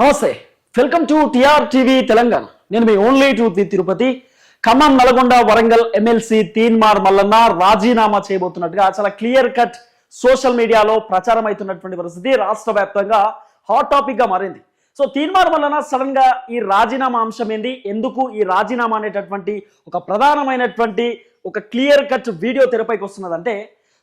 నమస్తే. Welcome to TR TV Telangana నేను మీ only to the Tirupati. Khammam Nalgonda Warangal MLC Teenmar Mallanna రాజీనామా చేయబోతున్నట్టుగా చాలా క్లియర్ కట్ సోషల్ మీడియాలో ప్రచారం అవుతున్నటువంటి పరిస్థితి రాష్ట్ర వ్యాప్తంగా హాట్ టాపిక్గా మారింది. సో తీన్మార్ మల్లన్న సడన్గా ఈ రాజీనామా అంశం ఏంది? ఎందుకు ఈ రాజీనామా అనేటటువంటి ఒక ప్రధానమైనటువంటి ఒక క్లియర్ కట్ వీడియో తెరపైకి వస్తున్నదంటే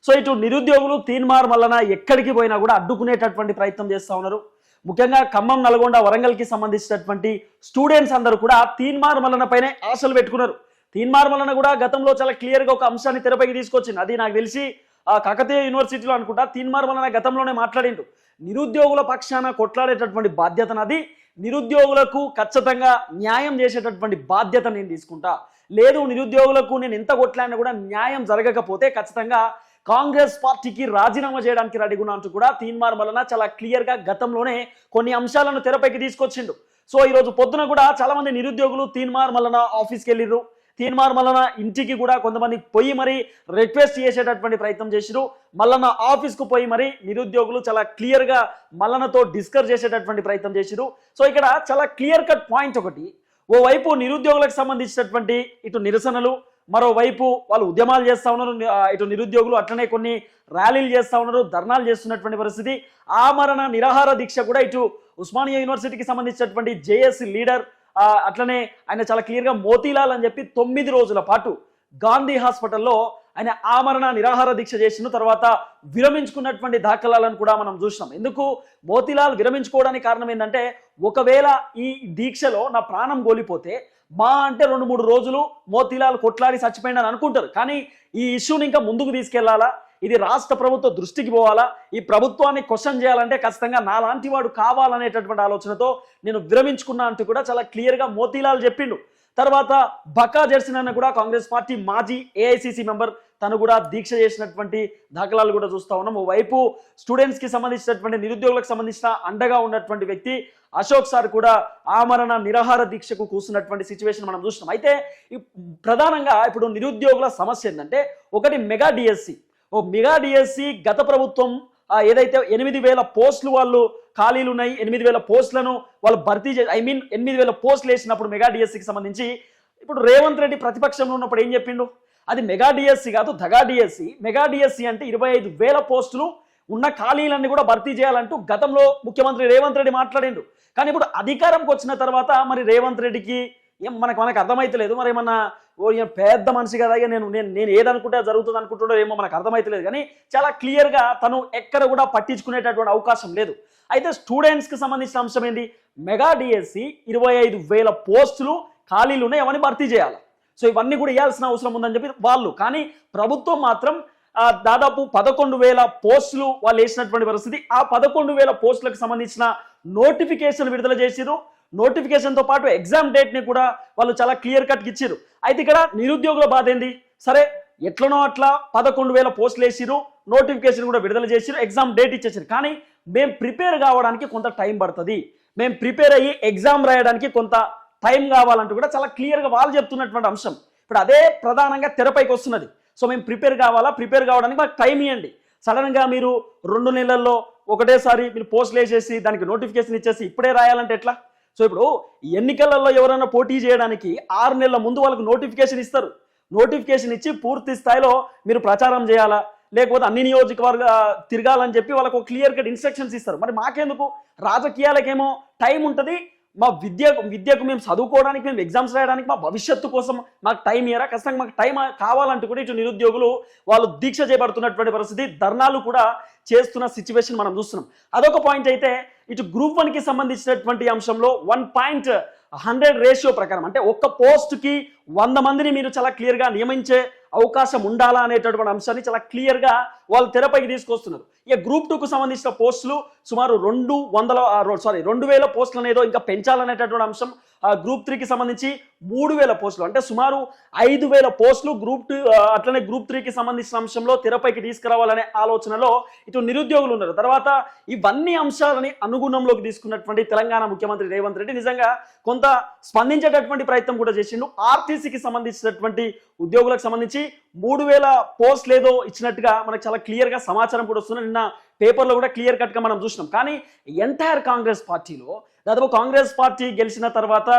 సో ఇటు నిరుద్యోగులు తీన్మార్ మల్లన ఎక్కడికి పోయినా కూడా అడ్డుకునేటటువంటి ప్రయత్నం చేస్తూ ఉన్నారు. ముఖ్యంగా ఖమ్మం నల్గొండ వరంగల్కి సంబంధించినటువంటి స్టూడెంట్స్ అందరూ కూడా తీన్మార్ మల్లన పైనే ఆశలు పెట్టుకున్నారు. తీన్మార్ మలన కూడా గతంలో చాలా క్లియర్గా ఒక అంశాన్ని తెరపైకి తీసుకొచ్చింది అది నాకు తెలిసి ఆ కాకతీయ యూనివర్సిటీలో అనుకుంటా తీన్మార్ మలన గతంలోనే మాట్లాడిండు. నిరుద్యోగుల పక్షాన కొట్లాడేటటువంటి బాధ్యత నాది నిరుద్యోగులకు ఖచ్చితంగా న్యాయం చేసేటటువంటి బాధ్యత నేను తీసుకుంటా. లేదు నిరుద్యోగులకు నేను ఎంత కొట్లాడినా కూడా న్యాయం జరగకపోతే ఖచ్చితంగా కాంగ్రెస్ పార్టీకి రాజీనామా చేయడానికి రెడీగా అంటూ కూడా తీన్మార్ మల్లన చాలా క్లియర్గా గతంలోనే కొన్ని అంశాలను తెరపైకి తీసుకొచ్చిండు. సో ఈ రోజు పొద్దున కూడా చాలా మంది నిరుద్యోగులు తీన్మార్ మల్లన ఆఫీస్కి వెళ్ళిర్రు. తీన్మార్ మల్లన ఇంటికి కూడా కొంతమంది పోయి మరి రిక్వెస్ట్ చేసేటటువంటి ప్రయత్నం చేసిరు మల్లన్న ఆఫీస్కు పోయి మరి నిరుద్యోగులు చాలా క్లియర్గా మల్లన్నతో మల్లనతో డిస్కస్ చేసేటటువంటి ప్రయత్నం చేసిరు సో ఇక్కడ చాలా క్లియర్ కట్ పాయింట్ ఒకటి. ఓవైపు నిరుద్యోగులకు సంబంధించినటువంటి ఇటు నిరసనలు మరోవైపు వాళ్ళు ఉద్యమాలు చేస్తూ ఉన్నారు ఇటు నిరుద్యోగులు అట్లనే కొన్ని ర్యాలీలు చేస్తూ ఉన్నారు ధర్నాలు చేస్తున్నటువంటి పరిస్థితి. ఆమరణ నిరాహార దీక్ష కూడా ఇటు ఉస్మానియా యూనివర్సిటీకి సంబంధించినటువంటి జేఎస్ లీడర్ అట్లనే ఆయన చాలా క్లియర్గా మోతీలాల్ అని చెప్పి తొమ్మిది రోజుల పాటు గాంధీ హాస్పిటల్లో ఆయన ఆమరణ నిరాహార దీక్ష చేసిన తర్వాత విరమించుకున్నటువంటి దాఖలాలను కూడా మనం చూసినాం. ఎందుకు? మోతిలాల్ విరమించుకోవడానికి కారణం ఏంటంటే ఒకవేళ ఈ దీక్షలో నా ప్రాణం కోల్పోతే మా అంటే రెండు మూడు రోజులు మోతిలాల్ కొట్లాడి చచ్చిపోయిందని అనుకుంటారు. కానీ ఈ ఇష్యూని ఇంకా ముందుకు తీసుకెళ్ళాలా? ఇది రాష్ట్ర ప్రభుత్వ దృష్టికి పోవాలా? ఈ ప్రభుత్వాన్ని క్వశ్చన్ చేయాలంటే ఖచ్చితంగా నాలాంటి వాడు కావాలనేటటువంటి ఆలోచనతో నేను విరమించుకున్నా అంటూ కూడా చాలా క్లియర్గా మోతీలాల్ చెప్పిండు. తర్వాత బకా జెర్సిన్ అన్న కూడా కాంగ్రెస్ పార్టీ మాజీ ఏఐసిసి మెంబర్ తను కూడా దీక్ష చేసినటువంటి దాఖలాలు కూడా చూస్తా ఉన్నాం. ఓవైపు స్టూడెంట్స్కి సంబంధించినటువంటి నిరుద్యోగులకు సంబంధించిన అండగా ఉన్నటువంటి వ్యక్తి అశోక్ సార్ కూడా ఆమరణ నిరాహార దీక్షకు కూర్చున్నటువంటి సిచ్యువేషన్ మనం చూస్తున్నాం. అయితే ప్రధానంగా ఇప్పుడు నిరుద్యోగుల సమస్య ఏంటంటే ఒకటి మెగా డిఎస్సి ఓ మెగా డిఎస్సి గత ప్రభుత్వం ఏదైతే ఎనిమిది వేల పోస్టులు వాళ్ళు ఖాళీలు ఉన్నాయి ఎనిమిది వేల పోస్టులను వాళ్ళు భర్తీ చే ఐ మీన్ ఎనిమిది వేల పోస్టులు వేసినప్పుడు మెగా డిఎస్సికి సంబంధించి ఇప్పుడు రేవంత్ రెడ్డి ప్రతిపక్షంలో ఉన్నప్పుడు ఏం చెప్పిండు? అది మెగా డిఎస్సి కాదు దగా డిఎస్సి. మెగా డిఎస్సి అంటే ఇరవై ఐదు వేల పోస్టులు ఉన్న ఖాళీలన్నీ కూడా భర్తీ చేయాలంటూ గతంలో ముఖ్యమంత్రి రేవంత్ రెడ్డి మాట్లాడిండు. కానీ ఇప్పుడు అధికారంకి వచ్చిన తర్వాత మరి రేవంత్ రెడ్డికి ఏం మనకు మనకు అర్థమైతలేదు. మరి ఏమన్నా ఓ పెద్ద మనిషి కదా నేను నేను నేను ఏదనుకుంటే జరుగుతుంది అనుకుంటుండో ఏమో మనకు అర్థమైతలేదు. కానీ చాలా క్లియర్గా తను ఎక్కడ కూడా పట్టించుకునేటటువంటి అవకాశం లేదు. అయితే స్టూడెంట్స్కి సంబంధించిన అంశం ఏంటి మెగా డిఎస్సి ఇరవై ఐదు వేల పోస్టులు ఖాళీలు ఉన్నాయి అవన్నీ భర్తీ చేయాలి. సో ఇవన్నీ కూడా ఇవ్వాల్సిన అవసరం ఉందని చెప్పి వాళ్ళు. కానీ ప్రభుత్వం మాత్రం దాదాపు పదకొండు వేల పోస్టులు వాళ్ళు వేసినటువంటి పరిస్థితి. ఆ పదకొండు వేల పోస్టులకు సంబంధించిన నోటిఫికేషన్ విడుదల చేసిరు నోటిఫికేషన్తో పాటు ఎగ్జామ్ డేట్ని కూడా వాళ్ళు చాలా క్లియర్ కట్కి ఇచ్చారు అయితే ఇక్కడ నిరుద్యోగుల బాధ ఏంది? సరే ఎట్లనో అట్లా పదకొండు వేల పోస్టులు వేసిరు నోటిఫికేషన్ కూడా విడుదల చేసిరు ఎగ్జామ్ డేట్ ఇచ్చేసారు కానీ మేము ప్రిపేర్ కావడానికి కొంత టైం పడుతుంది. మేము ప్రిపేర్ అయ్యి ఎగ్జామ్ రాయడానికి కొంత టైం కావాలంటూ కూడా చాలా క్లియర్గా వాళ్ళు చెప్తున్నటువంటి అంశం. ఇప్పుడు అదే ప్రధానంగా తెరపైకి వస్తున్నది. సో మేము ప్రిపేర్ కావాలా? ప్రిపేర్ కావడానికి మాకు టైం ఇవ్వండి సడన్గా మీరు రెండు నెలల్లో ఒకటేసారి మీరు పోస్టులు వేసేసి దానికి నోటిఫికేషన్ ఇచ్చేసి ఇప్పుడే రాయాలంటే ఎట్లా? సో ఇప్పుడు ఎన్నికలలో ఎవరైనా పోటీ చేయడానికి ఆరు నెలల ముందు వాళ్ళకు నోటిఫికేషన్ ఇస్తారు. నోటిఫికేషన్ ఇచ్చి పూర్తి స్థాయిలో మీరు ప్రచారం చేయాలా? లేకపోతే అన్ని నియోజకవర్గ తిరగాలని చెప్పి వాళ్ళకు క్లియర్ కట్ ఇన్స్ట్రక్షన్స్ ఇస్తారు. మరి మాకెందుకు? రాజకీయాలకేమో టైం ఉంటుంది మా విద్య విద్యకు మేము చదువుకోవడానికి మేము ఎగ్జామ్స్ రాయడానికి మా భవిష్యత్తు కోసం మాకు టైం ఇయరా ఖచ్చితంగా మాకు టైం కావాలంటూ కూడా ఇటు నిరుద్యోగులు వాళ్ళు దీక్ష చేపడుతున్నటువంటి పరిస్థితి ధర్నాలు కూడా చేస్తున్న సిచ్యువేషన్ మనం చూస్తున్నాం. అదొక పాయింట్ అయితే ఇటు గ్రూప్ వన్కి సంబంధించినటువంటి అంశంలో వన్ పాయింట్ హండ్రెడ్ రేషియో ప్రకారం అంటే ఒక్క పోస్ట్కి వంద మందిని మీరు చాలా క్లియర్గా నియమించే అవకాశం ఉండాలా అనేటటువంటి అంశాన్ని చాలా క్లియర్గా వాళ్ళు తెరపైకి తీసుకొస్తున్నారు. ఇక గ్రూప్ టూకు సంబంధించిన పోస్టులు సుమారు రెండు వందల సారీ రెండు వేల పోస్టులు అనేదో ఇంకా పెంచాలనేటటువంటి అంశం గ్రూప్ త్రీకి సంబంధించి మూడు వేల పోస్టులు. అంటే సుమారు ఐదు వేల పోస్టులు గ్రూప్ టూ అట్లనే గ్రూప్ త్రీకి సంబంధించిన అంశంలో తెరపైకి తీసుకురావాలనే ఆలోచనలో ఇటు నిరుద్యోగులు ఉన్నారు. తర్వాత ఇవన్నీ అంశాలని అనుగుణంలోకి తీసుకున్నటువంటి తెలంగాణ ముఖ్యమంత్రి రేవంత్ రెడ్డి నిజంగా కొంత స్పందించేటటువంటి ప్రయత్నం కూడా చేసిండు. ఆర్టీసీకి సంబంధించినటువంటి ఉద్యోగులకు సంబంధించి మూడు వేల పోస్ట్ లేదో ఇచ్చినట్టుగా మనకు చాలా క్లియర్గా సమాచారం కూడా వస్తుంది. నిన్న పేపర్లో కూడా క్లియర్ కట్గా మనం చూసినాం. కానీ ఎంటైర్ కాంగ్రెస్ పార్టీలో దాదాపు కాంగ్రెస్ పార్టీ గెలిచిన తర్వాత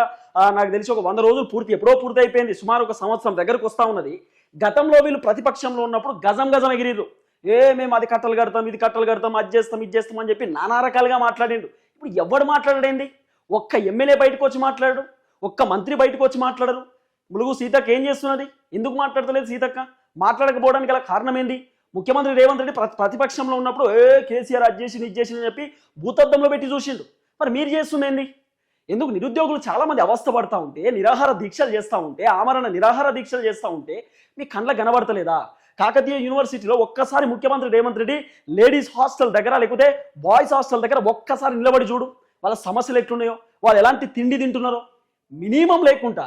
నాకు తెలిసి ఒక వంద రోజులు పూర్తి ఎప్పుడో పూర్తి అయిపోయింది. సుమారు ఒక సంవత్సరం దగ్గరకు వస్తూ ఉన్నది. గతంలో వీళ్ళు ప్రతిపక్షంలో ఉన్నప్పుడు గజం గజం ఎగిరిరు ఏ మేము అది కట్టలు కడతాం ఇది కట్టలు కడతాం అది చేస్తాం ఇది చేస్తాం అని చెప్పి నానా రకాలుగా మాట్లాడిండు ఇప్పుడు ఎవడు మాట్లాడేంది ఒక్క ఎమ్మెల్యే బయటకు వచ్చి మాట్లాడు ఒక్క మంత్రి బయటకు వచ్చి మాట్లాడరు. ములుగు సీతక్క ఏం చేస్తున్నది? ఎందుకు మాట్లాడతలేదు సీతక్క? మాట్లాడకపోవడానికి గల కారణం ఏంది? ముఖ్యమంత్రి రేవంత్ రెడ్డి ప్రతి ప్రతిపక్షంలో ఉన్నప్పుడు ఏ కేసీఆర్ అది చేసి ఇది చేసి అని చెప్పి భూతద్దంలో పెట్టి చూసిండు. మరి మీరు చేస్తుందేంది ఎందుకు? నిరుద్యోగులు చాలామంది అవస్థ పడతా ఉంటే నిరాహార దీక్షలు చేస్తూ ఉంటే ఆమరణ నిరాహార దీక్షలు చేస్తూ ఉంటే మీ కండ్ల కనబడతలేదా? కాకతీయ యూనివర్సిటీలో ఒక్కసారి ముఖ్యమంత్రి రేవంత్ రెడ్డి లేడీస్ హాస్టల్ దగ్గర లేకపోతే బాయ్స్ హాస్టల్ దగ్గర ఒక్కసారి నిలబడి చూడు. వాళ్ళ సమస్యలు ఎట్లున్నాయో వాళ్ళు ఎలాంటి తిండి తింటున్నారో మినిమం లేకుండా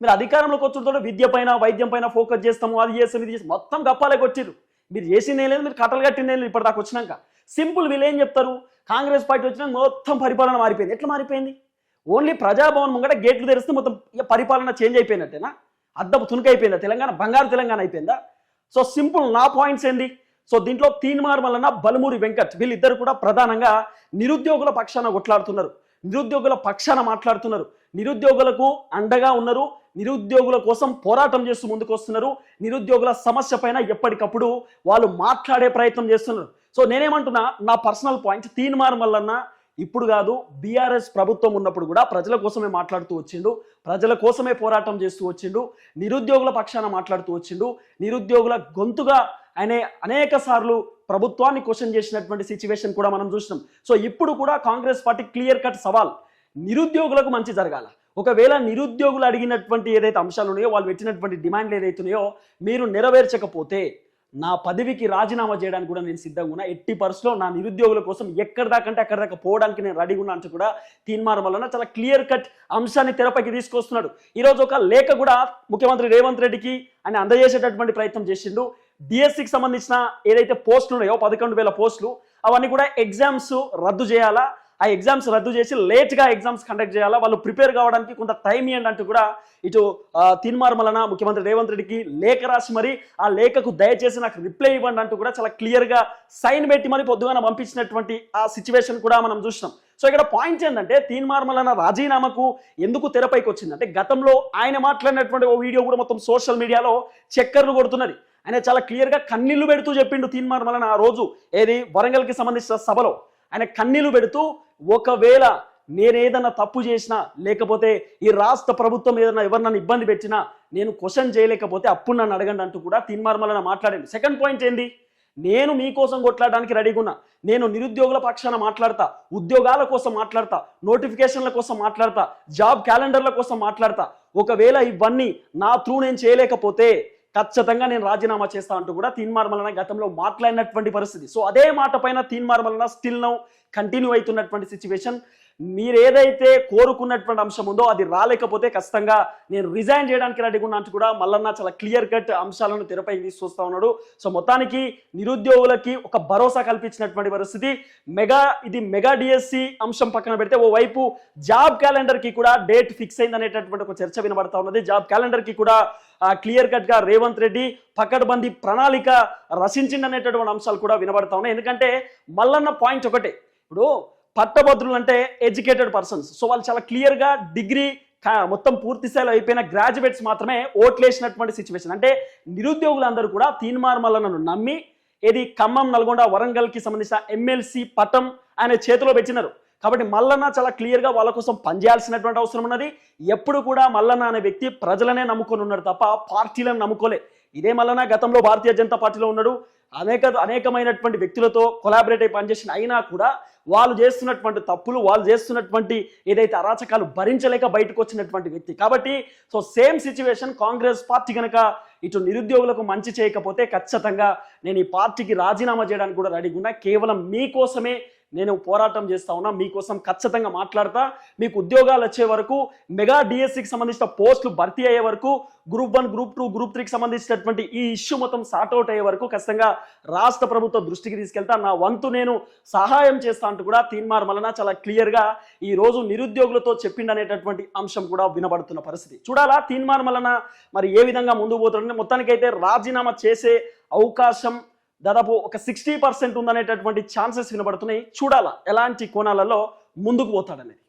మీరు అధికారంలోకి వచ్చుతో విద్య పైన వైద్యం పైన ఫోకస్ చేస్తాము అది చేస్తాం ఇది చేస్తాం మొత్తం గప్పాలకి వచ్చారు మీరు చేసిందే లేదు మీరు కట్టలు కట్టిందే లేదు ఇప్పటిదాకా వచ్చినాక సింపుల్ వీళ్ళు ఏం చెప్తారు? కాంగ్రెస్ పార్టీ వచ్చినాక మొత్తం పరిపాలన మారిపోయింది. ఎట్లా మారిపోయింది? ఓన్లీ ప్రజాభవన్ ముంగట గేట్లు తెరిస్తే మొత్తం పరిపాలన చేంజ్ అయిపోయినట్టేనా? అద్దపు తునుకైపోయిందా తెలంగాణ బంగారు తెలంగాణ అయిపోయిందా? సో సింపుల్ నా పాయింట్స్ ఏంది? సో దీంట్లో తీన్మార్ వలన బలమూరి వెంకట్ వీళ్ళిద్దరు కూడా ప్రధానంగా నిరుద్యోగుల పక్షాన కొట్లాడుతున్నారు. నిరుద్యోగుల పక్షాన మాట్లాడుతున్నారు. నిరుద్యోగులకు అండగా ఉన్నారు. నిరుద్యోగుల కోసం పోరాటం చేస్తూ ముందుకు వస్తున్నారు నిరుద్యోగుల సమస్య పైన ఎప్పటికప్పుడు వాళ్ళు మాట్లాడే ప్రయత్నం చేస్తున్నారు. సో నేనేమంటున్నా నా పర్సనల్ పాయింట్ తీన్మార్ మల్లన్న ఇప్పుడు కాదు బీఆర్ఎస్ ప్రభుత్వం ఉన్నప్పుడు కూడా ప్రజల కోసమే మాట్లాడుతూ వచ్చిండు. ప్రజల కోసమే పోరాటం చేస్తూ వచ్చిండు. నిరుద్యోగుల పక్షాన మాట్లాడుతూ వచ్చిండు. నిరుద్యోగుల గొంతుగా ఆయన అనేక సార్లు ప్రభుత్వాన్ని క్వశ్చన్ చేసినటువంటి సిచ్యువేషన్ కూడా మనం చూసినాం. సో ఇప్పుడు కూడా కాంగ్రెస్ పార్టీ క్లియర్ కట్ సవాల్. నిరుద్యోగులకు మంచి జరగాల. ఒకవేళ నిరుద్యోగులు అడిగినటువంటి ఏదైతే అంశాలు ఉన్నాయో వాళ్ళు పెట్టినటువంటి డిమాండ్లు ఏదైతున్నాయో మీరు నెరవేర్చకపోతే నా పదవికి రాజీనామా చేయడానికి కూడా నేను సిద్ధంగా ఉన్నా. ఎట్టి పరిస్థితిలో నా నిరుద్యోగుల కోసం ఎక్కడి దాకంటే అక్కడ దాకా పోవడానికి నేను రెడీగా ఉన్నా అంటూ కూడా తీర్మానం వలన చాలా క్లియర్ కట్ అంశాన్ని తెరపైకి తీసుకొస్తున్నాడు. ఈరోజు ఒక లేఖ కూడా ముఖ్యమంత్రి రేవంత్ రెడ్డికి ఆయన అందజేసేటటువంటి ప్రయత్నం చేసిండు. డిఎస్సికి సంబంధించిన ఏదైతే పోస్టులు ఉన్నాయో పదకొండు వేల పోస్టులు అవన్నీ కూడా ఎగ్జామ్స్ రద్దు చేయాలా? ఆ ఎగ్జామ్స్ రద్దు చేసి లేట్గా ఎగ్జామ్స్ కండక్ట్ చేయాలా? వాళ్ళు ప్రిపేర్ కావడానికి కొంత టైం ఇవ్వండి అంటూ కూడా ఇటు తిన్మార్మలన ముఖ్యమంత్రి రేవంత్ రెడ్డికి లేఖ రాసి మరి ఆ లేఖకు దయచేసి నాకు రిప్లై ఇవ్వండి అంటూ కూడా చాలా క్లియర్గా సైన్ పెట్టి మరి పొద్దుగానే పంపించినటువంటి ఆ సిచ్యువేషన్ కూడా మనం చూసినాం. సో ఇక్కడ పాయింట్ ఏంటంటే తీన్మార్మలన రాజీనామాకు ఎందుకు తెరపైకి వచ్చిందంటే గతంలో ఆయన మాట్లాడినటువంటి ఓ వీడియో కూడా మొత్తం సోషల్ మీడియాలో చక్కర్లు కొడుతున్నది. ఆయన చాలా క్లియర్గా కన్నీళ్ళు పెడుతూ చెప్పిండు తీన్మార్ మలన ఆ రోజు. ఏది? వరంగల్కి సంబంధించిన సభలో. ఆయన కన్నీళ్ళు పెడుతూ ఒకవేళ నేనేదన్నా తప్పు చేసినా లేకపోతే ఈ రాష్ట్ర ప్రభుత్వం ఏదైనా ఎవరినన్నా ఇబ్బంది పెట్టినా నేను క్వశ్చన్ చేయలేకపోతే అప్పుడు నన్ను అడగండి అంటూ కూడా తీన్మార్మలన మాట్లాడింది సెకండ్ పాయింట్ ఏంది? నేను మీకోసం కొట్లాడడానికి రెడీగా ఉన్నా. నేను నిరుద్యోగుల పక్షాన మాట్లాడతా ఉద్యోగాల కోసం మాట్లాడతా నోటిఫికేషన్ల కోసం మాట్లాడతా జాబ్ క్యాలెండర్ల కోసం మాట్లాడతా. ఒకవేళ ఇవన్నీ నా త్రూ నేను చేయలేకపోతే ఖచ్చితంగా నేను రాజీనామా చేస్తా అంటూ కూడా తీన్మార్ మలన గతంలో మాట్లాడినటువంటి పరిస్థితి. సో అదే మాట పైన Teenmar Mallanna still now continue అవుతున్నటువంటి సిచ్యువేషన్ మీరు ఏదైతే కోరుకున్నటువంటి అంశం ఉందో అది రాలేకపోతే ఖచ్చితంగా నేను రిజైన్ చేయడానికి రెడీగా ఉన్నా కూడా మల్లన్న చాలా క్లియర్ కట్ అంశాలను తెరపై తీసుకొస్తా ఉన్నాడు. సో మొత్తానికి నిరుద్యోగులకి ఒక భరోసా కల్పించినటువంటి పరిస్థితి. మెగా ఇది మెగా డిఎస్సి అంశం పక్కన పెడితే ఓ వైపు జాబ్ క్యాలెండర్కి కూడా డేట్ ఫిక్స్ అయింది అనేటటువంటి ఒక చర్చ వినబడతా ఉన్నది. జాబ్ క్యాలెండర్కి కూడా క్లియర్ కట్గా రేవంత్ రెడ్డి పకడ్బందీ ప్రణాళిక రచించిందనేటటువంటి అంశాలు కూడా వినబడతా ఉన్నాయి. ఎందుకంటే మల్లన్న పాయింట్ ఒకటే. ఇప్పుడు పట్టభద్రులు అంటే ఎడ్యుకేటెడ్ పర్సన్స్. సో వాళ్ళు చాలా క్లియర్గా డిగ్రీ మొత్తం పూర్తి స్థాయిలో అయిపోయిన గ్రాడ్యుయేట్స్ మాత్రమే ఓట్లేసినటువంటి సిచ్యువేషన్. అంటే నిరుద్యోగులందరూ కూడా తీన్మార్ మల్లన్నను నమ్మి ఏది ఖమ్మం నల్గొండ వరంగల్కి సంబంధించిన ఎమ్మెల్సీ పటం ఆయన చేతిలో పెట్టినారు. కాబట్టి మల్లన్న చాలా క్లియర్గా వాళ్ళ కోసం పనిచేయాల్సినటువంటి అవసరం ఉన్నది. ఎప్పుడు కూడా మల్లన్న అనే వ్యక్తి ప్రజలనే నమ్ముకొని ఉన్నాడు తప్ప పార్టీలను నమ్ముకోలే. ఇదే మల్లన్న గతంలో భారతీయ జనతా పార్టీలో ఉన్నాడు. అనేక అనేకమైనటువంటి వ్యక్తులతో కొలాబరేట్ అయి పనిచేసిన అయినా కూడా వాళ్ళు చేస్తున్నటువంటి తప్పులు వాళ్ళు చేస్తున్నటువంటి ఏదైతే అరాచకాలు భరించలేక బయటకు వచ్చినటువంటి వ్యక్తి. కాబట్టి so same situation Congress party కనుక ఇటు నిరుద్యోగులకు మంచి చేయకపోతే ఖచ్చితంగా నేను ఈ పార్టీకి రాజీనామా చేయడానికి కూడా రెడీగా ఉన్నా. కేవలం మీకోసమే నేను పోరాటం చేస్తా ఉన్నా మీకోసం ఖచ్చితంగా మాట్లాడతా. మీకు ఉద్యోగాలు వచ్చే వరకు మెగా డిఎస్సికి సంబంధించిన పోస్టులు భర్తీ అయ్యే వరకు group one group two group త్రీకి సంబంధించినటువంటి ఈ ఇష్యూ మొత్తం సార్ట్ అవుట్ అయ్యే వరకు ఖచ్చితంగా రాష్ట్ర ప్రభుత్వ దృష్టికి తీసుకెళ్తా. నా వంతు నేను సహాయం చేస్తా అంటూ కూడా తీన్మార్ మలన చాలా క్లియర్గా ఈ రోజు నిరుద్యోగులతో చెప్పిండనేటటువంటి అంశం కూడా వినబడుతున్న పరిస్థితి. చూడాలా తీన్మార్ మలన మరి ఏ విధంగా ముందు పోతుందంటే మొత్తానికైతే రాజీనామా చేసే అవకాశం దాదాపు ఒక సిక్స్టీ పర్సెంట్ ఉందనేటటువంటి ఛాన్సెస్ వినబడుతున్నాయి. చూడాలా ఎలాంటి కోణాలలో ముందుకు పోతాడనేది.